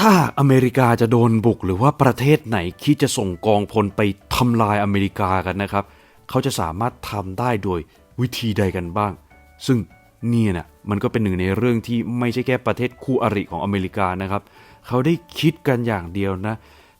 ถ้าอเมริกาจะโดนบุกหรือว่าประเทศไหนคิดจะส่งกองพลไปทำลายอเมริกากันนะครับ เขาจะสามารถทำได้โดยวิธีใดกันบ้าง ซึ่งเนี่ยนะมันก็เป็นหนึ่งในเรื่องที่ไม่ใช่แค่ประเทศคู่อริของอเมริกานะครับ เขาได้คิดกันอย่างเดียวนะ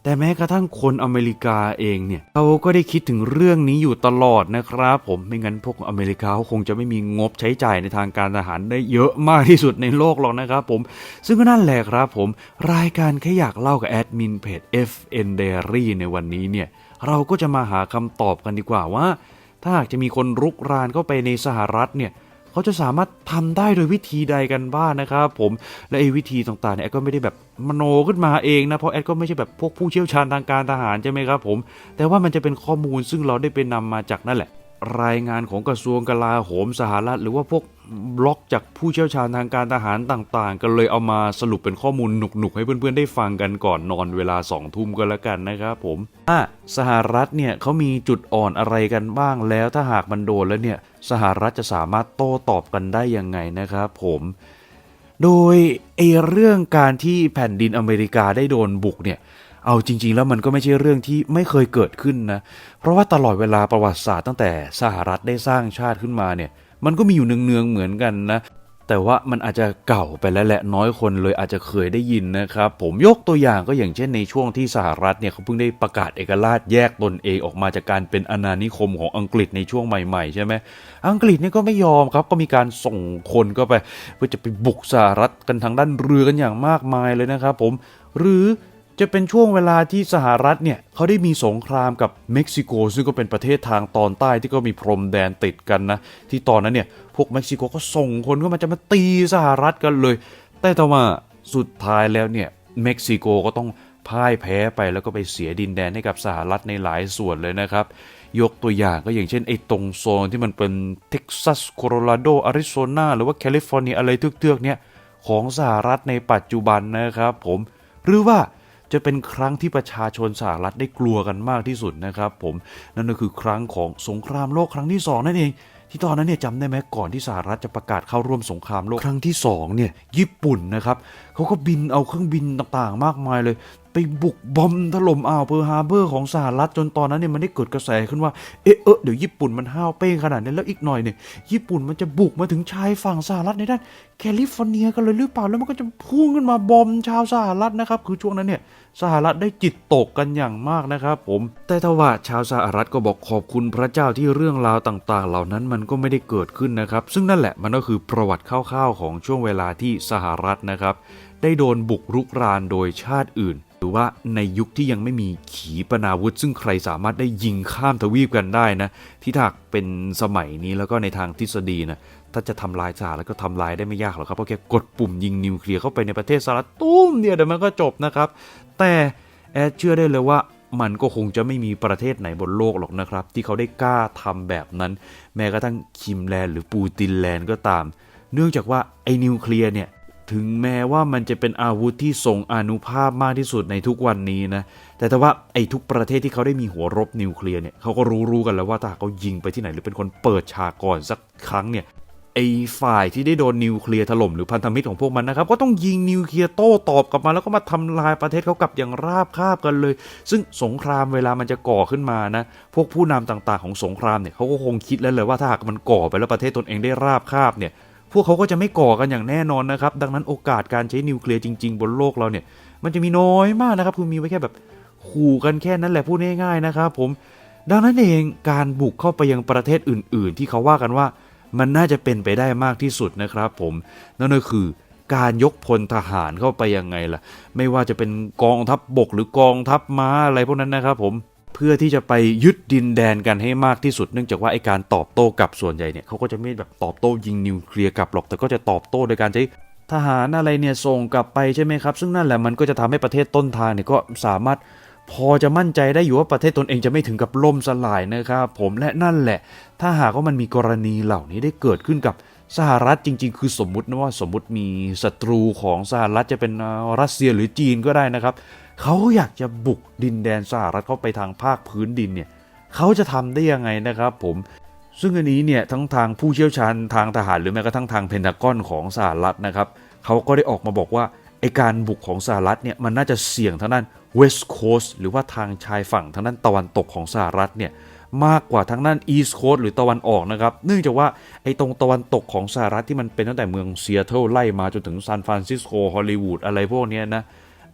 แต่แม้กระทั่งคนอเมริกาเองเนี่ยเขาก็ได้คิดถึงเรื่องนี้อยู่ตลอดนะครับผมไม่งั้นพวกอเมริกาเขาคงจะไม่มีงบใช้จ่ายในทางการทหารได้เยอะมากที่สุดในโลกหรอกนะครับผม ซึ่งก็นั่นแหละครับผม รายการแค่อยากเล่ากับแอดมินเพจ FN Diary ในวันนี้เนี่ยเราก็จะมาหาคำตอบกันดีกว่าว่า ถ้าหากจะมีคนรุกรานเข้าไปในสหรัฐเนี่ย เขาจะสามารถทำได้โดยวิธีใดกันบ้างนะครับผมและไอ้วิธีต่างๆเนี่ยแอดก็ไม่ได้แบบมโนขึ้นมาเองนะเพราะแอดก็ไม่ใช่แบบพวกผู้เชี่ยวชาญทางการทหารใช่ไหมครับผมแต่ว่ามันจะเป็นข้อมูลซึ่งเราได้ไปนำมาจากนั่นแหละ รายงานของกระทรวงกลาโหมสหรัฐ หรือว่าพวกบล็อกจากผู้เชี่ยวชาญทางการทหารต่างๆก็เลยเอามาสรุปเป็นข้อมูลหนุกๆ ให้เพื่อนๆ ได้ฟังกันก่อนนอนเวลา2องทุ่มก็แล้วกันนะครับผมอะสหรัฐเนี่ยเขามีจุดอ่อนอะไรกันบ้างแล้วถ้าหากมันโดนแล้วเนี่ยสหรัฐจะสามารถโต้ตอบกันได้ยังไงนะครับผมโดยไอเรื่องการที่แผ่นดินอเมริกาได้โดนบุกเนี่ย เอาจริง ๆ แล้วมันก็ไม่ใช่เรื่องที่ไม่เคยเกิดขึ้นนะ เพราะว่าตลอดเวลาประวัติศาสตร์ตั้งแต่สหรัฐได้สร้างชาติขึ้นมาเนี่ย มันก็มีอยู่เนืองๆเหมือนกันนะ แต่ว่ามันอาจจะเก่าไปแล้วแหละน้อยคนเลยอาจจะเคยได้ยินนะครับ ผมยกตัวอย่างก็อย่างเช่นในช่วงที่สหรัฐเนี่ยเขาเพิ่งได้ประกาศเอกราชแยกตนเองออกมาจากการเป็นอาณานิคมของอังกฤษในช่วงใหม่ๆใช่ไหมอังกฤษเนี่ยก็ไม่ยอมครับ ก็มีการส่งคนก็ไป เพื่อจะไปบุกสหรัฐกันทางด้านเรือกันอย่างมากมายเลยนะครับผมหรือ จะเป็นช่วงเวลาที่สหรัฐเนี่ยเขาได้มีสงครามกับเม็กซิโก ซึ่งก็เป็นประเทศทางตอนใต้ที่ก็มีพรมแดนติดกันนะ ที่ตอนนั้นเนี่ยพวกเม็กซิโกก็ส่งคนเข้ามาจะมาตีสหรัฐกันเลย แต่ต่อมาสุดท้ายแล้วเนี่ยเม็กซิโกก็ต้องพ่ายแพ้ไปแล้วก็ไปเสียดินแดนให้กับสหรัฐในหลายส่วนเลยนะครับ ยกตัวอย่างก็อย่างเช่นไอ้ตรงโซนที่มันเป็นเท็กซัสโคโลราโดอาริโซนาหรือว่าแคลิฟอร์เนียอะไรเทือกๆเนี่ยของสหรัฐในปัจจุบันนะครับผมหรือว่า จะเป็นครั้งที่ประชาชนสหรัฐได้กลัวกันมากที่สุดนะครับ ผมนั่นก็คือครั้งของสงครามโลกครั้งที่สองนั่นเอง ที่ตอนนั้นเนี่ยจำได้ไหมก่อนที่สหรัฐจะประกาศเข้าร่วมสงครามโลกครั้งที่สองเนี่ยญี่ปุ่นนะครับ เขาก็บินเอาเครื่องบินต่างๆ มากมายเลย ไปบุกบอมถล่มอ่าวเพิร์ฮาร์เบอร์ของสหรัฐจนตอนนั้นเนี่ยมันได้เกิดกระแสขึ้นว่าเอะเอเดี๋ยวญี่ปุ่นมันห้าวเป้งขนาดนี้แล้วอีกหน่อยเนี่ยญี่ปุ่นมันจะบุกมาถึงชายฝั่งสหรัฐในด้านแคลิฟอร์เนียกันเลยหรือเปล่าแล้วมันก็จะพุ่งขึ้นมาบอมชาวสหรัฐนะครับคือช่วงนั้นเนี่ยสหรัฐได้จิตตกกันอย่างมากนะครับผม แต่ทว่าชาวสหรัฐก็บอกขอบคุณพระเจ้าที่เรื่องราวต่างๆ เหล่านั้นมันก็ไม่ได้เกิดขึ้นนะครับ ซึ่งนั่นแหละมันก็คือประวัติคร่าวๆของช่วงเวลาที่สหรัฐนะครับ ได้โดนบุกรุกรานโดยชาติอื่น หรือว่าในยุคที่ยังไม่มีขีปนาวุธ ซึ่งใครสามารถได้ยิงข้ามทวีปกันได้นะ ที่ถ้าหากเป็นสมัยนี้แล้วก็ในทางทฤษฎีนะถ้าจะทำลายสหรัฐก็ทำลายได้ไม่ยากหรอกครับเพราะแค่กดปุ่มยิงนิวเคลียร์เข้าไปในประเทศสหรัฐตุ้มเดียวเดี๋ยวมันก็จบนะครับ แต่แอดเชื่อได้เลยว่ามันก็คงจะไม่มีประเทศไหนบนโลกหรอกนะครับ ที่เขาได้กล้าทำแบบนั้น แม้กระทั่งคิมแลนด์หรือปูตินแลนด์ก็ตาม เนื่องจากว่าไอ้นิวเคลียร์เนี่ย ถึงแม้ว่ามันจะเป็นอาวุธที่ทรงอนุภาพมากที่สุดในทุกวันนี้นะ แต่แต่ว่าไอ้ทุกประเทศที่เขาได้มีหัวรบนิวเคลียร์เนี่ยเขาก็รู้รู้กันแล้วว่าถ้าเขายิงไปที่ไหนหรือเป็นคนเปิดฉากก่อนสักครั้งเนี่ยไอ้ฝ่ายที่ได้โดนนิวเคลียร์ถล่มหรือพันธมิตรของพวกมันนะครับก็ต้องยิงนิวเคลียร์โต้ตอบกลับมาแล้วก็มาทำลายประเทศเขากลับอย่างราบคาบกันเลย ซึ่งสงครามเวลามันจะก่อขึ้นมานะ พวกผู้นำต่างๆ ของสงครามเนี่ยเขาก็คงคิดแล้วเลยว่าถ้าหากมันก่อไปแล้วประเทศตนเองได้ราบคาบเนี่ย วกเขาก็จะไม่ก่อกันอย่างแน่นอนนะครับ ดังนั้นโอกาสการใช้นิวเคลียร์จริง ๆ บนโลกเราเนี่ย มันจะมีน้อยมากนะครับ คือมีไว้แค่แบบขู่กันแค่นั้นแหละพูดง่ายๆนะครับผม ดังนั้นเองการบุกเข้าไปยังประเทศอื่น ๆ ที่เขาว่ากันว่า มันน่าจะเป็นไปได้มากที่สุดนะครับ ผม นั่นก็คือการยกพลทหารเข้าไปยังไงล่ะ ไม่ว่าจะเป็นกองทัพบบกหรือกองทัพม้าอะไรพวกนั้นนะครับผม เพื่อที่จะไปยึดดินแดนกันให้มากที่สุด เนื่องจากว่าไอการตอบโต้กับส่วนใหญ่เนี่ยเขาก็จะไม่แบบตอบโต้ยิงนิวเคลียร์กลับหรอก แต่ก็จะตอบโต้โดยการใช้ทหารอะไรเนี่ยส่งกลับไปใช่ไหมครับ ซึ่งนั่นแหละมันก็จะทำให้ประเทศต้นทางเนี่ยก็สามารถพอจะมั่นใจได้อยู่ว่าประเทศตนเองจะไม่ถึงกับล่มสลายนะครับผมและนั่นแหละ ถ้าหากว่ามันมีกรณีเหล่านี้ได้เกิดขึ้นกับสหรัฐจริง ๆ คือสมมุตินะว่าสมมุติมีศัตรูของสหรัฐจะเป็นรัสเซียหรือจีนก็ได้นะครับ เขาอยากจะบุกดินแดนสหรัฐเข้าไปทางภาคพื้นดินเนี่ยเขาจะทำได้ยังไงนะครับผมซึ่งอันนี้เนี่ยทั้งทางผู้เชี่ยวชาญทางทหารหรือแม้กระทั่งทางเพนทากอนของสหรัฐนะครับเขาก็ได้ออกมาบอกว่าไอการบุกของสหรัฐเนี่ยมันน่าจะเสี่ยงทางด้าน West Coast หรือว่าทางชายฝั่งทางด้านตะวันตกของสหรัฐเนี่ยมากกว่าทางด้าน East Coast หรือตะวันออกนะครับ เนื่องจากว่าไอตรงตะวันตกของสหรัฐที่มันเป็นตั้งแต่เมืองเซีแอตเทิลไล่มาจนถึงซานฟรานซิสโกฮอลลีวูดอะไรพวกเนี้ยนะ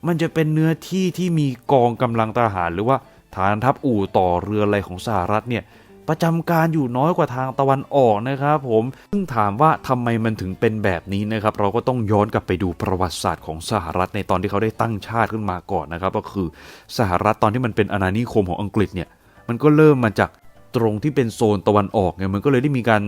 มันจะเป็นเนื้อที่ที่มีกองกำลังทหารหรือว่าฐานทัพอู่ต่อเรืออะไรของสหรัฐเนี่ยประจำการอยู่น้อยกว่าทางตะวันออกนะครับผมซึ่งถามว่าทำไมมันถึงเป็นแบบนี้นะครับเราก็ต้องย้อนกลับไปดูประวัติศาสตร์ของสหรัฐในตอนที่เขาได้ตั้งชาติขึ้นมาก่อนนะครับ ก็คือสหรัฐตอนที่มันเป็นอาณานิคมของอังกฤษเนี่ยมันก็เริ่มมาจากตรงที่เป็นโซนตะวันออกไงมันก็เลยได้มีการ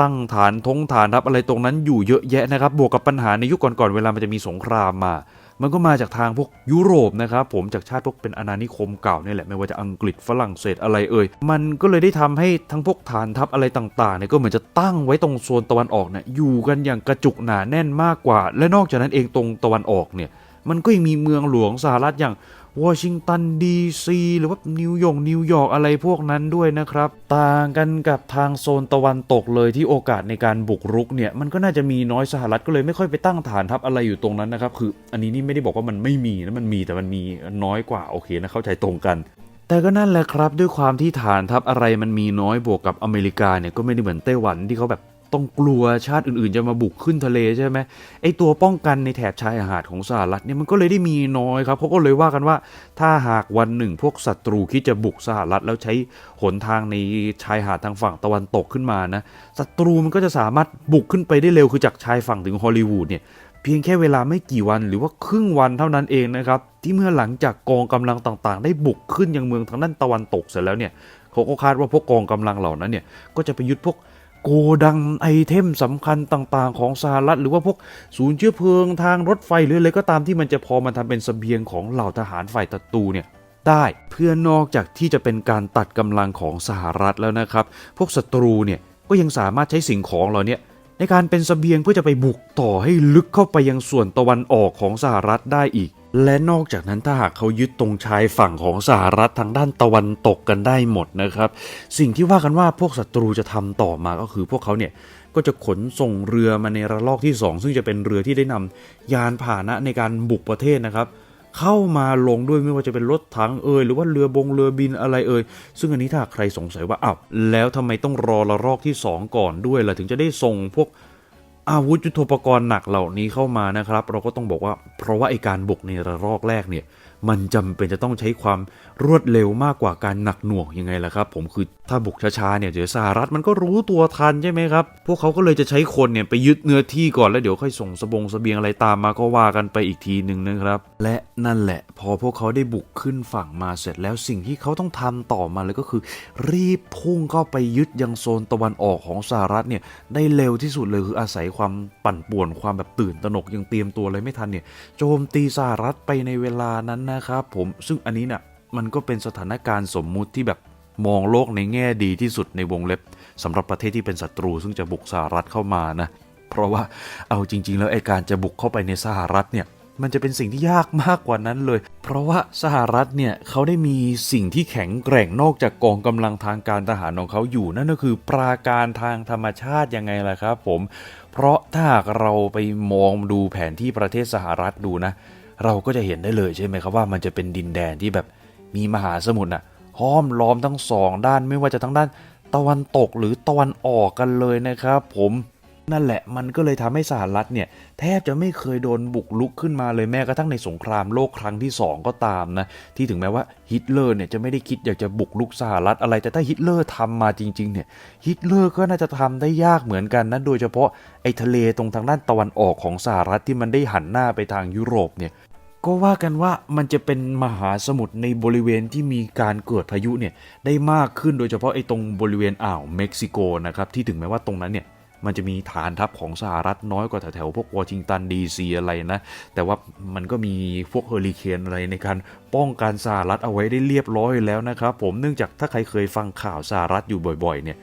ตั้งฐานทงฐานทัพอะไรตรงนั้นอยู่เยอะแยะนะครับ บวกกับปัญหาในยุคก่อนๆเวลามันจะมีสงครามมา มันก็มาจากทางพวกยุโรปนะครับผมจากชาติพวกเป็นอาณานิคมเก่าเนี่ยแหละไม่ว่าจะอังกฤษฝรั่งเศสอะไรเอ่ยมันก็เลยได้ทำให้ทั้งพวกฐานทัพอะไรต่างๆเนี่ยก็เหมือนจะตั้งไว้ตรงโซนตะวันออกเนี่ยอยู่กันอย่างกระจุกหนาแน่นมากกว่า และนอกจากนั้นเองตรงตะวันออกเนี่ยมันก็ยังมีเมืองหลวงสหรัฐอย่าง วอชิงตันดีซีหรือว่านิวยอร์กนิวยอร์กอะไรพวกนั้นด้วยนะครับ ต่างกันกับทางโซนตะวันตกเลยที่โอกาสในการบุกรุกเนี่ยมันก็น่าจะมีน้อยสหรัฐก็เลยไม่ค่อยไปตั้งฐานทัพอะไรอยู่ตรงนั้นนะครับคืออันนี้นี่ไม่ได้บอกว่ามันไม่มีนะมันมีแต่มันมีน้อยกว่าโอเคนะเข้าใจตรงกันแต่ก็นั่นแหละครับด้วยความที่ฐานทัพอะไรมันมีน้อยบวกกับอเมริกาเนี่ยก็ไม่ได้เหมือนไต้หวันที่เขาแบบ ต้องกลัวชาติอื่นๆ จะมาบุกขึ้นทะเลใช่ไหมไอตัวป้องกันในแถบชายหาดของสหรัฐเนี่ยมันก็เลยได้มีน้อยครับเขาก็เลยว่ากันว่า ถ้าหากวันหนึ่งพวกศัตรูคิดจะบุกสหรัฐ แล้วใช้หนทางในชายหาดทางฝั่งตะวันตกขึ้นมานะศัตรูมันก็จะสามารถบุกขึ้นไปได้เร็วคือจากชายฝั่งถึงฮอลลีวูดเนี่ยเพียงแค่เวลาไม่กี่วันหรือว่าครึ่งวันเท่านั้นเองนะครับที่เมื่อหลังจากกองกำลังต่างๆ ได้บุกขึ้นยังเมืองทางด้านตะวันตกเสร็จแล้วเนี่ยเขาก็คาดว่าพวกกองกำลังเหล่านั้นเนี่ยก็จะไปยึดพวก โกดังไอเทมสำคัญต่างๆ ของสหรัฐ หรือว่าพวกศูนย์เชื้อเพลิงทางรถไฟหรืออะไรก็ตามที่มันจะพอมาทำเป็นเสบียงของเหล่าทหารฝ่ายศัตรูเนี่ยได้เพื่อนอกจากที่จะเป็นการตัดกำลังของสหรัฐแล้วนะครับ พวกศัตรูเนี่ยก็ยังสามารถใช้สิ่งของเหล่านี้ในการเป็นเสบียงเพื่อจะไปบุกต่อให้ลึกเข้าไปยังส่วนตะวันออกของสหรัฐได้อีก และนอกจากนั้นถ้าหากเขายึดตรงชายฝั่งของสหรัฐทางด้านตะวันตกกันได้หมดนะครับ สิ่งที่ว่ากันว่าพวกศัตรูจะทำต่อมาก็คือพวกเขาเนี่ยก็จะขนส่งเรือมาในระลอกที่ 2 ซึ่งจะเป็นเรือที่ได้นำยานพาหนะในการบุกประเทศนะครับ เข้ามาลงด้วยไม่ว่าจะเป็นรถถังเอ่ยหรือว่าเรือบงเรือบินอะไรเอ่ยซึ่งอันนี้ถ้าใครสงสัยว่าอ้าวแล้วทำไมต้องรอระลอกที่ 2 ก่อนด้วยล่ะถึงจะได้ส่งพวก อาวุธยุทโธปกรณ์หนักเหล่านี้เข้ามานะครับ เราก็ต้องบอกว่าเพราะว่าไอการบุกในระลอกแรกเนี่ย มันจำเป็นจะต้องใช้ความรวดเร็วมากกว่าการหนักหน่วงยังไงล่ะครับ ผมคือถ้าบุกช้าๆเนี่ยเดี๋ยวสหรัฐมันก็รู้ตัวทันใช่ไหมครับ พวกเขาก็เลยจะใช้คนเนี่ยไปยึดเนื้อที่ก่อนแล้วเดี๋ยวค่อยส่งสบงสเสบียงอะไรตามมาก็ว่ากันไปอีกทีหนึ่งนะครับ และนั่นแหละ พอพวกเขาได้บุกขึ้นฝั่งมาเสร็จแล้วสิ่งที่เขาต้องทำต่อมาเลยก็คือ รีบพุ่งเข้าไปยึดยังโซนตะวันออกของสหรัฐเนี่ยได้เร็วที่สุดเลยคืออาศัยความปั่นป่วนความแบบตื่นตระหนกยังเตรียมตัวอะไรไม่ทันเนี่ยโจมตีสหรัฐไปในเวลานั้นนะครับผมซึ่งอันนี้น่ะมันก็เป็นสถานการณ์สมมุติที่แบบมองโลกในแง่ดีที่สุดในวงเล็บสำหรับประเทศที่เป็นศัตรู ซึ่งจะบุกสหรัฐเข้ามานะเพราะว่าเอาจริง ๆ แล้วไอการจะบุกเข้าไปในสหรัฐเนี่ยมันจะเป็นสิ่งที่ยากมากกว่านั้นเลย เพราะว่าสหรัฐเนี่ยเขาได้มีสิ่งที่แข็งแกร่งนอกจากกองกำลังทางการทหารของเขาอยู่ นั่นก็คือปราการทางธรรมชาติยังไงล่ะครับผม เพราะถ้าเราไปมองดูแผนที่ประเทศสหรัฐดูนะ เราก็จะเห็นได้เลยใช่ไหมครับว่ามันจะเป็นดินแดนที่แบบมีมหาสมุทรน่ะห้อมล้อมทั้งสองด้านไม่ว่าจะทั้งด้านตะวันตกหรือตะวันออกกันเลยนะครับผมนั่นแหละมันก็เลยทำให้สหรัฐเนี่ยแทบจะไม่เคยโดนบุกลุกขึ้นมาเลยแม้กระทั่งในสงครามโลกครั้งที่ 2 ก็ตามนะที่ถึงแม้ว่าฮิตเลอร์เนี่ยจะไม่ได้คิดอยากจะบุกลุกสหรัฐอะไรแต่ถ้าฮิตเลอร์ทำมาจริงๆเนี่ยฮิตเลอร์ก็น่าจะทำได้ยากเหมือนกันนะโดยเฉพาะไอ้ทะเลตรงทางด้านตะวันออกของสหรัฐที่มันได้หันหน้าไปทางยุโรปเนี่ย ก็ว่ากันว่ามันจะเป็นมหาสมุทรในบริเวณที่มีการเกิดพายุเนี่ยได้มากขึ้นโดยเฉพาะไอ้ตรงบริเวณอ่าวเม็กซิโกนะครับที่ถึงแม้ว่าตรงนั้นเนี่ยมันจะมีฐานทัพของสหรัฐน้อยกว่าแถวๆพวกวอชิงตันดีซีอะไรนะ แต่ว่ามันก็มีพวกเฮอริเคนอะไรในการป้องกันสหรัฐเอาไว้ได้เรียบร้อยแล้วนะครับผมเนื่องจากถ้าใครเคยฟังข่าวสหรัฐอยู่บ่อยๆเนี่ย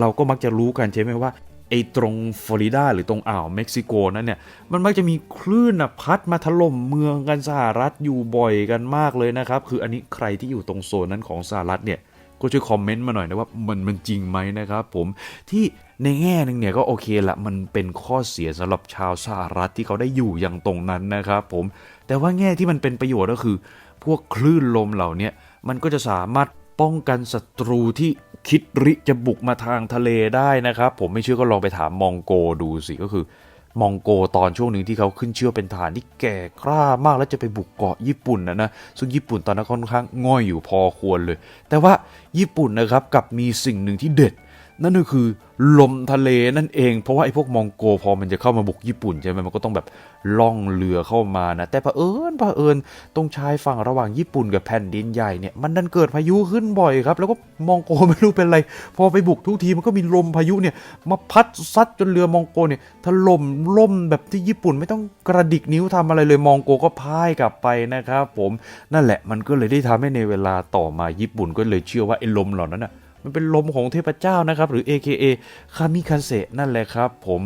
เราก็มักจะรู้กันใช่ไหมว่า ไอ้ตรงฟลอริดาหรือตรงอ่าวเม็กซิโกนั้นเนี่ย มันมักจะมีคลื่นน่ะพัดมาถล่มเมืองกันสหรัฐอยู่บ่อยกันมากเลยนะครับ คืออันนี้ใครที่อยู่ตรงโซนนั้นของสหรัฐเนี่ยก็ช่วยคอมเมนต์มาหน่อยนะว่ามันมันจริงไหมนะครับผมที่ในแง่หนึ่งเนี่ยก็โอเคละมันเป็นข้อเสียสำหรับชาวสหรัฐที่เขาได้อยู่อย่างตรงนั้นนะครับผมแต่ว่าแง่ที่มันเป็นประโยชน์ก็คือ พวกคลื่นลมเหล่านี้มันก็จะสามารถป้องกันศัตรูที่ คิดริจะบุกมาทางทะเลได้นะครับ ผมไม่เชื่อก็ลองไปถามมองโกดูสิก็คือ มองโกตอนช่วงหนึ่งที่เขาขึ้นเชื่อเป็นฐานที่แก่กล้ามากแล้วจะไปบุกเกาะญี่ปุ่นนะนะซึ่งญี่ปุ่นตอนนั้นค่อนข้างง่อยอยู่พอควรเลย แต่ว่าญี่ปุ่นนะครับกับมีสิ่งหนึ่งที่เด็ด นั่นก็คือลมทะเลนั่นเอง เพราะว่าไอ้พวกมองโกพอมันจะเข้ามาบุกญี่ปุ่นใช่ไหมมันก็ต้องแบบล่องเรือเข้ามานะ แต่เผอิญเผอิญตรงชายฝั่งระหว่างญี่ปุ่นกับแผ่นดินใหญ่เนี่ยมันดันเกิดพายุขึ้นบ่อยครับ แล้วก็มองโกไม่รู้เป็นไร พอไปบุกทุกทีมันก็มีลมพายุเนี่ยมาพัดซัดจนเรือมองโกเนี่ยถล่มล่มแบบที่ญี่ปุ่นไม่ต้องกระดิกนิ้วทำอะไรเลยมองโกก็พ่ายกลับไปนะครับผมนั่นแหละมันก็เลยได้ทำให้ในเวลาต่อมาญี่ปุ่นก็เลยเชื่อว่าไอ้ลมเหล่านั้นน่ะ มันเป็นลมของเทพเจ้านะครับ หรือ AKA คามิคาเซนั่นแหละครับผม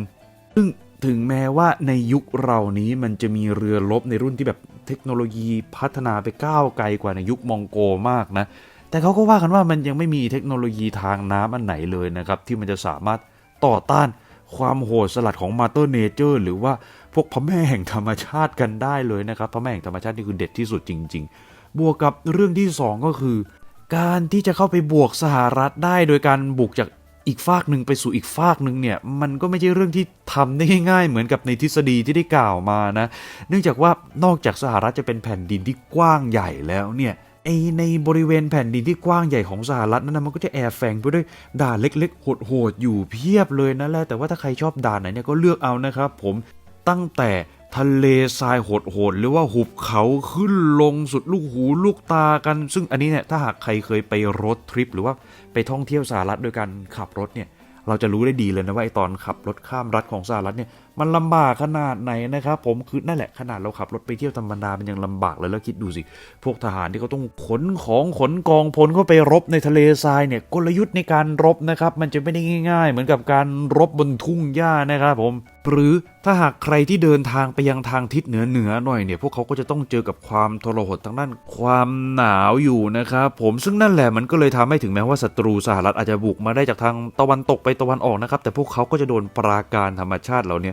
ซึ่งถึงแม้ว่าในยุคเรานี้มันจะมีเรือรบในรุ่นที่แบบเทคโนโลยีพัฒนาไปก้าวไกลกว่าในยุคมองโกมากนะ แต่เขาก็ว่ากันว่ามันยังไม่มีเทคโนโลยีทางน้ำอันไหนเลยนะครับ ที่มันจะสามารถต่อต้านความโหดสลัดของมาเตอร์เนเจอร์หรือว่าพวกพระแม่แห่งธรรมชาติกันได้เลยนะครับ พระแม่แห่งธรรมชาตินี่คือเด็ดที่สุดจริง ๆ บวกกับเรื่องที่สองก็คือ การที่จะเข้าไปบวกสหรัฐได้โดยการบุกจากอีกฝากหนึ่งไปสู่อีกฝากหนึ่งเนี่ย มันก็ไม่ใช่เรื่องที่ทำได้ง่ายๆ เหมือนกับในทฤษฎีที่ได้กล่าวมานะ เนื่องจากว่านอกจากสหรัฐจะเป็นแผ่นดินที่กว้างใหญ่แล้วเนี่ยไอในบริเวณแผ่นดินที่กว้างใหญ่ของสหรัฐนั้นมันก็จะแอบแฝงไปด้วยด่านเล็กๆโหดๆอยู่เพียบเลยนะแหละแต่ว่าถ้าใครชอบด่านไหนเนี่ยก็เลือกเอานะครับผมตั้งแต่ ทะเลทรายโหดๆหรือว่าหุบเขาขึ้นลงสุดลูกหูลูกตากัน ซึ่งอันนี้เนี่ยถ้าหากใครเคยไปรถทริป หรือว่าไปท่องเที่ยวสหรัฐโดยการขับรถเนี่ยเราจะรู้ได้ดีเลยนะว่าไอตอนขับรถข้ามรัฐของสหรัฐเนี่ย มันลำบากขนาดไหนนะครับผมคือนั่นแหละขนาดเราขับรถไปเที่ยวธรรมดามันยังลำบากเลยแล้วคิดดูสิ พวกทหารที่เขาต้องขนของขนกองพลเข้าไปรบในทะเลทรายเนี่ยกลยุทธ์ในการรบนะครับมันจะไม่ได้ง่าย ๆ เหมือนกับการรบบนทุ่งหญ้านะครับผมหรือถ้าหากใครที่เดินทางไปยังทางทิศเหนือเหนือหน่อยเนี่ย พวกเขาก็จะต้องเจอกับความทรหดทางด้านความหนาวอยู่นะครับผมซึ่งนั่นแหละมันก็เลยทำให้ถึงแม้ว่าศัตรูสหรัฐอาจจะบุกมาได้จากทางตะวันตกไปตะวันออกนะครับแต่พวกเขาก็จะโดนปราการธรรมชาติเหล่านี้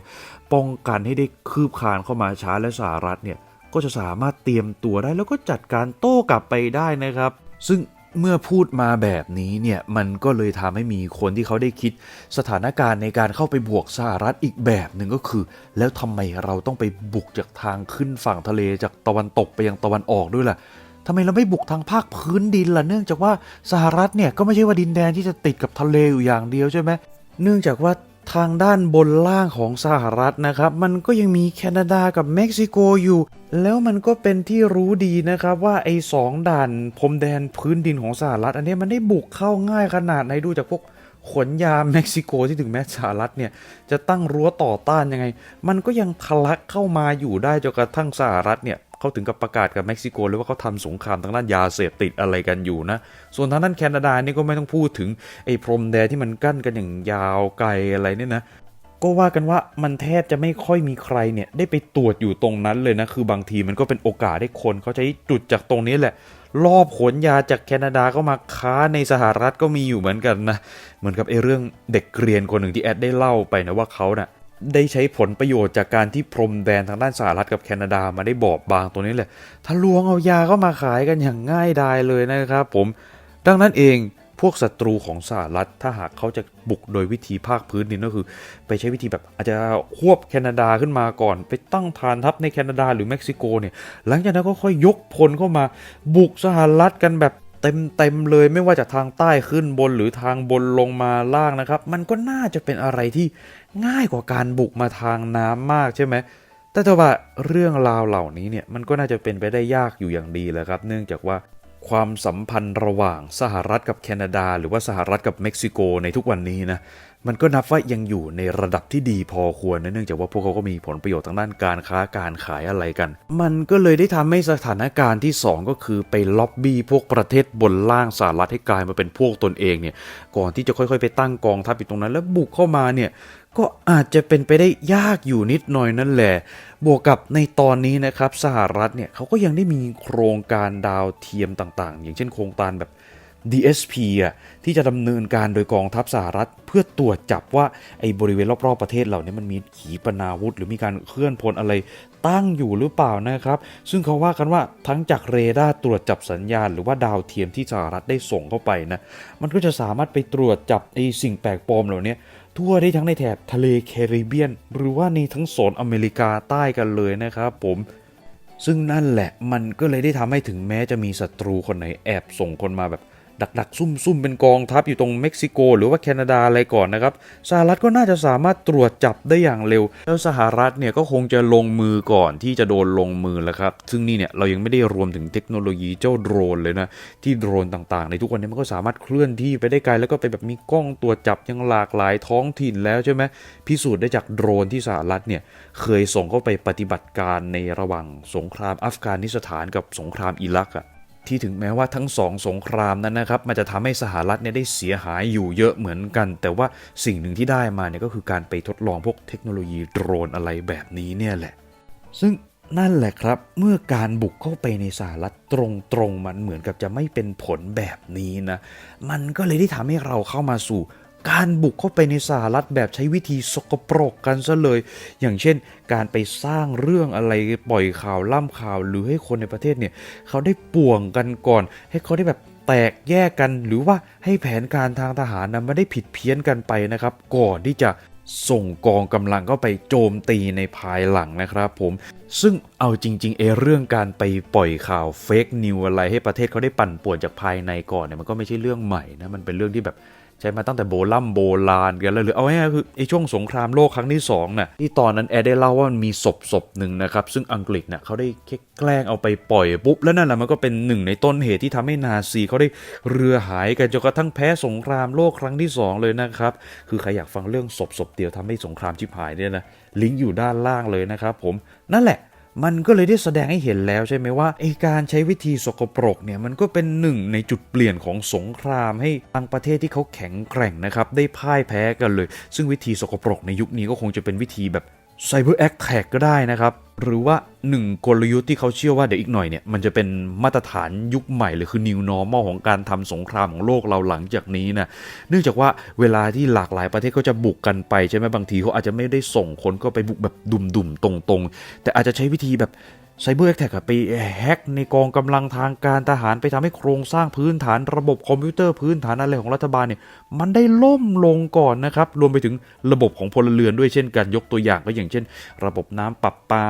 ป้องกันให้ได้คืบคลานเข้ามาช้าและสหรัฐเนี่ยก็จะสามารถเตรียมตัวได้แล้วก็จัดการโต้กลับไปได้นะครับ ซึ่งเมื่อพูดมาแบบนี้เนี่ยมันก็เลยทำให้มีคนที่เขาได้คิดสถานการณ์ในการเข้าไปบวกสหรัฐอีกแบบหนึ่งก็คือ แล้วทำไมเราต้องไปบุกจากทางขึ้นฝั่งทะเลจากตะวันตกไปยังตะวันออกด้วยล่ะทำไมเราไม่บุกทางภาคพื้นดินล่ะเนื่องจากว่าสหรัฐเนี่ยก็ไม่ใช่ว่าดินแดนที่จะติดกับทะเลอยู่อย่างเดียวใช่ไหมเนื่องจากว่า ทางด้านบนล่างของสหรัฐนะครับ มันก็ยังมีแคนาดากับเม็กซิโกอยู่ แล้วมันก็เป็นที่รู้ดีนะครับว่าไอ้สองด่านพรมแดนพื้นดินของสหรัฐ อันนี้มันได้บุกเข้าง่ายขนาดไหนดูจากพวกขนยาเม็กซิโกที่ถึงแม้สหรัฐเนี่ยจะตั้งรั้วต่อต้านยังไง มันก็ยังทะลักเข้ามาอยู่ได้จนกระทั่งสหรัฐเนี่ย เขาถึงกับประกาศกับเม็กซิโกเลยว่าเขาทำสงครามทางด้านยาเสพติดอะไรกันอยู่นะ ส่วนทางด้านแคนาดานี่ก็ไม่ต้องพูดถึงไอ้พรมแดนที่มันกั้นกันอย่างยาวไกลอะไรเนี่ยนะก็ว่ากันว่ามันแทบจะไม่ค่อยมีใครเนี่ยได้ไปตรวจอยู่ตรงนั้นเลยนะ คือบางทีมันก็เป็นโอกาสให้คนเขาใช้จุดจากตรงนี้แหละ รอบขนยาจากแคนาดาก็มาค้าในสหรัฐก็มีอยู่เหมือนกันนะ เหมือนกับไอ้เรื่องเด็กเรียนคนหนึ่งที่แอดได้เล่าไปนะว่าเขาน่ะ ได้ใช้ผลประโยชน์จากการที่พรมแดนทางด้านสหรัฐกับแคนาดามาได้บอบบางตัวนี้แหละทะลวงเอายาเข้ามาขายกันอย่างง่ายดายเลยนะครับผมดังนั้นเองพวกศัตรูของสหรัฐถ้าหากเขาจะบุกโดยวิธีภาคพื้นดินก็คือ ไปใช้วิธีแบบอาจจะควบแคนาดาขึ้นมาก่อน ไปตั้งฐานทัพในแคนาดาหรือเม็กซิโกเนี่ยหลังจากนั้นก็ค่อยยกพลเข้ามาบุกสหรัฐกันแบบเต็มเต็มๆเลยไม่ว่าจากทางใต้ขึ้นบนหรือทางบนลงมาล่างนะครับ มันก็น่าจะเป็นอะไรที่ ง่ายกว่าการบุกมาทางน้ำมากใช่ไหมแต่ถ้าว่าเรื่องราวเหล่านี้เนี่ยมันก็น่าจะเป็นไปได้ยากอยู่อย่างดีแหละครับ เนื่องจากว่าความสัมพันธ์ระหว่างสหรัฐกับแคนาดา หรือว่าสหรัฐกับเม็กซิโกในทุกวันนี้นะ มันก็นับว่ายังอยู่ในระดับที่ดีพอควรนะเนื่องจากว่าพวกเขาก็มีผลประโยชน์ทางด้านการค้าการขายอะไรกัน มันก็เลยได้ทำให้สถานการณ์ที่ 2 ก็คือไปล็อบบี้พวกประเทศบนล่างสหรัฐให้กลายมาเป็นพวกตนเองเนี่ย ก่อนที่จะค่อยๆ ไปตั้งกองทัพอยู่ตรงนั้น แล้วบุกเข้ามาเนี่ยก็อาจจะเป็นไปได้ยากอยู่นิดหน่อยนั่นแหละ บวกกับในตอนนี้นะครับสหรัฐเนี่ยเขาก็ยังได้มีโครงการดาวเทียมต่างๆ อย่างเช่นโครงการแบบ DSP อะที่จะดำเนินการโดยกองทัพสหรัฐ เพื่อตรวจจับว่าไอ้บริเวณรอบๆประเทศเหล่านี้มันมีขีปนาวุธ หรือมีการเคลื่อนพลอะไรตั้งอยู่หรือเปล่านะครับ ซึ่งเขาว่ากันว่าทั้งจากเรดาร์ตรวจจับสัญญาณ หรือว่าดาวเทียมที่สหรัฐได้ส่งเข้าไปนะมันก็จะสามารถไปตรวจจับไอ้สิ่งแปลกปลอมเหล่านี้ทั่วได้ทั้งในแถบทะเลแคริบเบียน หรือว่าในทั้งโซนอเมริกาใต้กันเลยนะครับผมซึ่งนั่นแหละมันก็เลยได้ทำให้ถึงแม้จะมีศัตรูคนไหนแอบส่งคนมาแบบ ดักๆ ซุ่มๆ เป็นกองทัพอยู่ตรงเม็กซิโก หรือว่าแคนาดาอะไรก่อนนะครับสหรัฐก็น่าจะสามารถตรวจจับได้อย่างเร็ว แล้วสหรัฐเนี่ยก็คงจะลงมือก่อนที่จะโดนลงมือแล้วครับ ซึ่งนี่เนี่ยเรายังไม่ได้รวมถึงเทคโนโลยีเจ้าโดรนเลยนะ ที่โดรนต่างๆ ในทุกวันนี้มันก็สามารถเคลื่อนที่ไปได้ไกลแล้วก็ไปแบบมีกล้องตรวจจับยังหลากหลายท้องถิ่นแล้วใช่ไหมพิสูจน์ได้จากโดรนที่สหรัฐเนี่ยเคยส่งเข้าไปปฏิบัติการในระหว่างสงครามอัฟกานิสถานกับสงครามอิรักอะ ที่ถึงแม้ว่าทั้งสองสงครามนั้นนะครับ มันจะทำให้สหรัฐเนี่ยได้เสียหายอยู่เยอะเหมือนกัน แต่ว่าสิ่งหนึ่งที่ได้มาเนี่ยก็คือการไปทดลองพวกเทคโนโลยีโดรนอะไรแบบนี้เนี่ยแหละ ซึ่งนั่นแหละครับ เมื่อการบุกเข้าไปในสหรัฐตรงๆมันเหมือนกับจะไม่เป็นผลแบบนี้นะ มันก็เลยได้ทำให้เราเข้ามาสู่ การบุกเข้าไปในสหรัฐแบบใช้วิธีสกปรกกันซะเลย อย่างเช่น การไปสร้างเรื่องอะไรปล่อยข่าวล่ำข่าวหรือให้คนในประเทศเนี่ยเขาได้ป่วงกันก่อน ให้เขาได้แบบแตกแยกกันหรือว่าให้แผนการทางทหารนะไม่ได้ผิดเพี้ยนกันไปนะครับ ก่อนที่จะส่งกองกำลังเข้าไปโจมตีในภายหลังนะครับผมซึ่งเอาจริงๆเอเรื่องการไปปล่อยข่าวเฟกนิวอะไรให้ประเทศเขาได้ปั่นป่วนจากภายในก่อนเนี่ยมันก็ไม่ใช่เรื่องใหม่นะมันเป็นเรื่องที่แบบ ใช้มาตั้งแต่โบราณโบราณกันแล้วหรือเอาง่ายคือไอ้ช่วงสงครามโลกครั้งที่สองน่ะที่ตอนนั้นแอร์ได้เล่าว่ามันมีศพศพหนึ่งนะครับ ซึ่งอังกฤษเนี่ยเขาได้แค่แกล้งเอาไปปล่อยปุ๊บ แล้วนั่นแหละมันก็เป็นหนึ่งในต้นเหตุที่ทำให้นาซีเขาได้เรือหายกันจนกระทั่งแพ้สงครามโลกครั้งที่สองเลยนะครับ คือใครอยากฟังเรื่องศพศพเดียวทำให้สงครามชิบหายเนี่ยนะลิงก์อยู่ด้านล่างเลยนะครับผมนั่นแหละ มันก็เลยได้แสดงให้เห็นแล้วใช่ไหมว่าไอการใช้วิธีสกปรกเนี่ยมันก็เป็นหนึ่งในจุดเปลี่ยนของสงครามให้บางประเทศที่เขาแข็งแกร่งนะครับได้พ่ายแพ้กันเลย ซึ่งวิธีสกปรกในยุคนี้ก็คงจะเป็นวิธีแบบ Cyber a t t a c k ก็ได้นะครับ หรือว่าหนึ่งกลยุทธ์ที่เขาเชื่อว่าเดี๋ยวอีกหน่อยเนี่ย มันจะเป็นมาตรฐานยุคใหม่หรือคือ new normal ของการทำสงครามของโลกเราหลังจากนี้นะเนื่องจากว่าเวลาที่หลากหลายประเทศก็จะบุกกันไปใช่ไหมบางทีเขาอาจจะไม่ได้ส่งคนก็ไปบุกแบบดุ่มๆตรงๆ แต่อาจจะใช้วิธีแบบ ไซเบอร์แอ t แทกไปแฮ็กในกองกำลังทางการทหารไปทำให้โครงสร้างพื้นฐานระบบคอมพิวเตอร์พื้นฐานอะไรของรัฐบาลเนี่ยมันได้ล่มลงก่อนนะครับ รวมไปถึงระบบของพลเรือนด้วยเช่นกันยกตัวอย่างก็อย่างเช่น ระบบน้ำประปา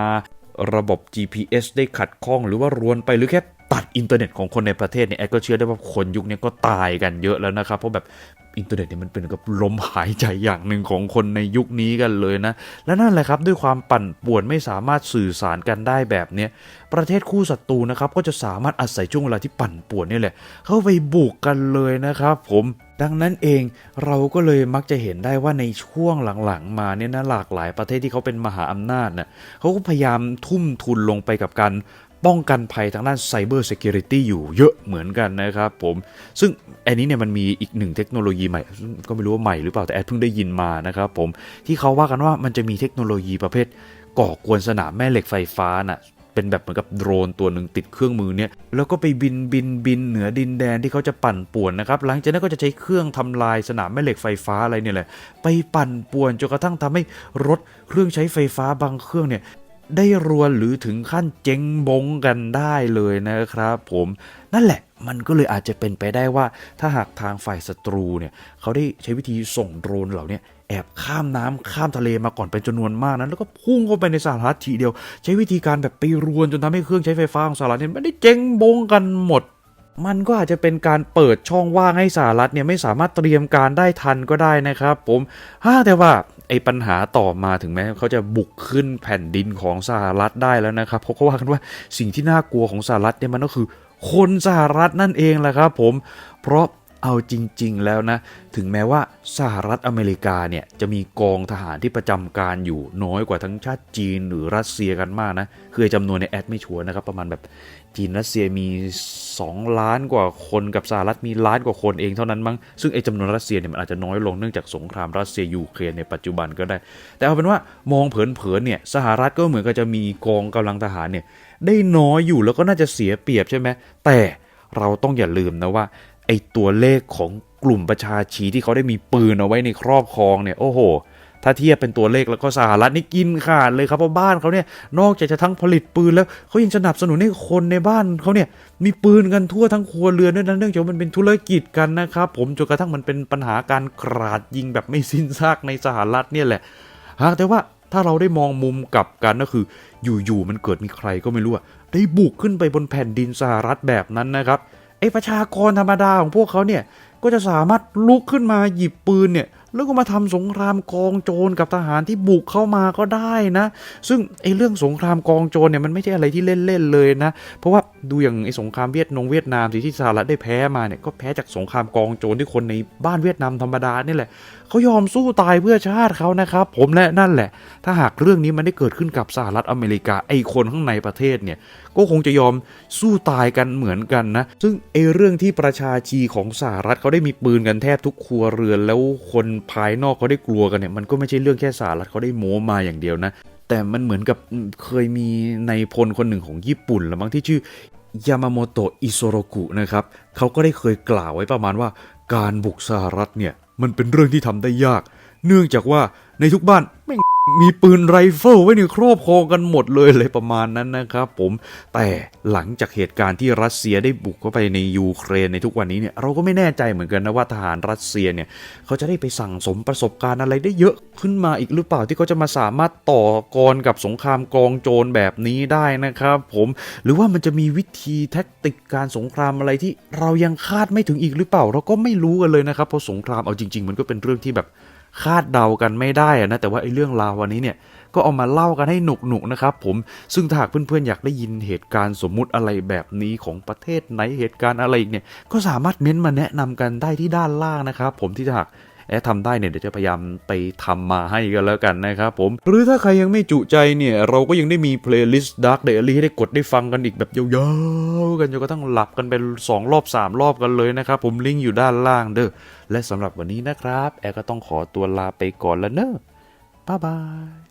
ระบบ GPS ได้ขัดข้องหรือว่ารวนไปหรือแค่ตัดอินเทอร์เน็ตของคนในประเทศเนี่ยแอดก็เชื่อได้ว่าคนยุคนี้ก็ตายกันเยอะแล้วนะครับ เพราะแบบ อินเทอร์เน็ตเนี่ยมันเป็นกับลมหายใจอย่างหนึ่งของคนในยุคนี้กันเลยนะ และนั่นแหละครับด้วยความปั่นป่วนไม่สามารถสื่อสารกันได้แบบเนี้ยประเทศคู่ศัตรูนะครับก็จะสามารถอาศัยช่วงเวลาที่ปั่นป่วนนี่แหละ เข้าไปบุกกันเลยนะครับ ผมดังนั้นเองเราก็เลยมักจะเห็นได้ว่าในช่วงหลังๆ มาเนี่ยนะหลากหลายประเทศที่เขาเป็นมหาอำนาจน่ะเขาก็พยายามทุ่มทุนลงไปกับการ ป้องกันภัยทางด้านไซเบอร์ e c u r i t y อยู่เยอะเหมือนกันนะครับผม ซึ่งอันนี้เนี่ยมันมีอีกหนึ่งเทคโนโลยีใหม่ ก็ไม่รู้ว่าใหม่หรือเปล่าแต่แอดเพิ่งได้ยินมานะครับผมที่เขาว่ากันว่ามันจะมีเทคโนโลยีประเภท ก่อกวนสนามแม่เหล็กไฟฟ้าน่ะเป็นแบบเหมือนกับโดรนตัวหนึ่งติดเครื่องมือเนี่ยแล้วก็ไปบินบินบินเหนือดินแดนที่เขาจะปั่นป่วนนะครับหลังจากนั้นก็จะใช้เครื่องทำลายสนามแม่เหล็กไฟฟ้าอะไรเนี่ยแหละไปปั่นป่วนจนกระทั่งทำให้รถเครื่องใช้ไฟฟ้าบางเครื่องเนี่ย ได้รวนหรือถึงขั้นเจ๊งบงกันได้เลยนะครับผมนั่นแหละมันก็เลยอาจจะเป็นไปได้ว่า ถ้าหากทางฝ่ายศัตรูเนี่ยเขาได้ใช้วิธีส่งโดรนเหล่านี้แอบข้ามน้ำข้ามทะเลมาก่อนเป็นจำนวนมากนั้นแล้วก็พุ่งเข้าไปในสหรัฐทีเดียว ใช้วิธีการแบบไปรวนจนทำให้เครื่องใช้ไฟฟ้าของสหรัฐเนี่ยไม่ได้เจ๊งบงกันหมดมันก็อาจจะเป็นการเปิดช่องว่างให้สหรัฐเนี่ยไม่สามารถเตรียมการได้ทันก็ได้นะครับผมฮ่าแต่ว่า ไอ้ปัญหาต่อมาถึงแม้เขาจะบุกขึ้นแผ่นดินของสหรัฐได้แล้วนะครับเพราะเขาว่ากันว่าสิ่งที่น่ากลัวของสหรัฐเนี่ยมันก็คือคนสหรัฐนั่นเองแหละครับผม เพราะ เอาจริง ๆ แล้วนะ ถึงแม้ว่าสหรัฐอเมริกาเนี่ยจะมีกองทหารที่ประจำการอยู่น้อยกว่าทั้งชาติจีนหรือรัสเซียกันมากนะคือจำนวนในแอดไม่ชัวร์นะครับ ประมาณแบบจีนรัสเซียมี 2 ล้านกว่าคนกับสหรัฐมีล้านกว่าคนเองเท่านั้นมั้งซึ่งไอ้จำนวนรัสเซียเนี่ยมันอาจจะน้อยลงเนื่องจากสงครามรัสเซียยูเครนในปัจจุบันก็ได้ แต่เอาเป็นว่ามองเผินๆเนี่ยสหรัฐก็เหมือนกับจะมีกองกำลังทหารเนี่ยได้น้อยอยู่แล้วก็น่าจะเสียเปรียบใช่ไหมแต่เราต้องอย่าลืมนะว่า ไอตัวเลขของกลุ่มประชาชีที่เขาได้มีปืนเอาไว้ในครอบครองเนี่ยโอ้โห ถ้าเทียบเป็นตัวเลขแล้วก็สหรัฐนี่กินขาดเลยครับเพราะบ้านเขาเนี่ยนอกจากจะทั้งผลิตปืนแล้วเขายังสนับสนุนให้คนในบ้านเขาเนี่ยมีปืนกันทั่วทั้งครัวเรือนด้วยนะเนื่องจากมันเป็นธุรกิจกันนะครับผมจนกระทั่งมันเป็นปัญหาการกราดยิงแบบไม่สิ้นซากในสหรัฐเนี่ยแหละหากแต่ว่าถ้าเราได้มองมุมกลับกันก็คือ อยู่ๆมันเกิดมีใครก็ไม่รู้อะได้บุกขึ้นไปบนแผ่นดินสหรัฐแบบนั้นนะครับ ไอประชากรธรรมดาของพวกเขาเนี่ยก็จะสามารถลุกขึ้นมาหยิบปืนเนี่ย แล้วก็มาทำสงครามกองโจรกับทหารที่บุกเข้ามาก็ได้นะ ซึ่งไอ้เรื่องสงครามกองโจรเนี่ยมันไม่ใช่อะไรที่เล่นๆเลยนะ เพราะว่าดูอย่างไอ้สงครามเวียดนงเวียดนามสิที่สหรัฐได้แพ้มาเนี่ยก็แพ้จากสงครามกองโจรที่คนในบ้านเวียดนามธรรมดานี่แหละเขายอมสู้ตายเพื่อชาติเขานะครับ ผมและนั่นแหละ ถ้าหากเรื่องนี้มันได้เกิดขึ้นกับสหรัฐอเมริกาไอ้คนข้างในประเทศเนี่ยก็คงจะยอมสู้ตายกันเหมือนกันนะ ซึ่งไอ้เรื่องที่ประชาชีของสหรัฐเขาได้มีปืนกันแทบทุกครัวเรือนแล้วคนภายนอกเขาได้กลัวกันเนี่ยมันก็ไม่ใช่เรื่องแค่สหรัฐเขาได้โม้มาอย่างเดียวนะ แต่มันเหมือนกับเคยมีในพลคนหนึ่งของญี่ปุ่นละมั้งที่ชื่อยามาโมโตะอิโซโรกุนะครับเขาก็ได้เคยกล่าวไว้ประมาณว่า การบุกสหรัฐเนี่ยมันเป็นเรื่องที่ทำได้ยาก เนื่องจากว่าในทุกบ้านไม่มีปืนไรเฟิลไว้ในครอบครองกันหมดเลยเลยประมาณนั้นนะครับผมแต่หลังจากเหตุการณ์ที่รัสเซียได้บุกเข้าไปในยูเครนในทุกวันนี้เนี่ยเราก็ไม่แน่ใจเหมือนกันนะว่าทหารรัสเซียเนี่ยเขาจะได้ไปสั่งสมประสบการณ์อะไรได้เยอะขึ้นมาอีกหรือเปล่าที่เขาจะมาสามารถต่อกรกับสงครามกองโจรแบบนี้ได้นะครับผมหรือว่ามันจะมีวิธีแท็กติกการสงครามอะไรที่เรายังคาดไม่ถึงอีกหรือเปล่า เราก็ไม่รู้กันเลยนะครับเพราะสงครามเอาจริง ๆ มันก็เป็นเรื่องที่แบบ คาดเดากันไม่ได้อะนะแต่ว่าไอ้เรื่องราววันนี้เนี่ยก็เอามาเล่ากันให้หนุกๆนะครับผมซึ่งถ้าหากเพื่อนๆอยากได้ยินเหตุการณ์สมมุติอะไรแบบนี้ของประเทศไหนเหตุการณ์อะไรอีกเนี่ยก็สามารถเม้นต์มาแนะนำกันได้ที่ด้านล่างนะครับผมที่ถ้าหาก แอดทำได้เนี่ยเดี๋ยวจะพยายามไปทำมาให้กันแล้วกันนะครับผม หรือถ้าใครยังไม่จุใจเนี่ย เราก็ยังได้มีเพลย์ลิสต์ Dark Diary ให้ได้กดได้ฟังกันอีกแบบยาวๆ กันจนกระทั่งหลับกันเป็นสองรอบสามรอบกันเลยนะครับผมลิงก์อยู่ด้านล่างเด้อและสำหรับวันนี้นะครับ แอร์ก็ต้องขอตัวลาไปก่อนแล้วเนอะบ๊ายบาย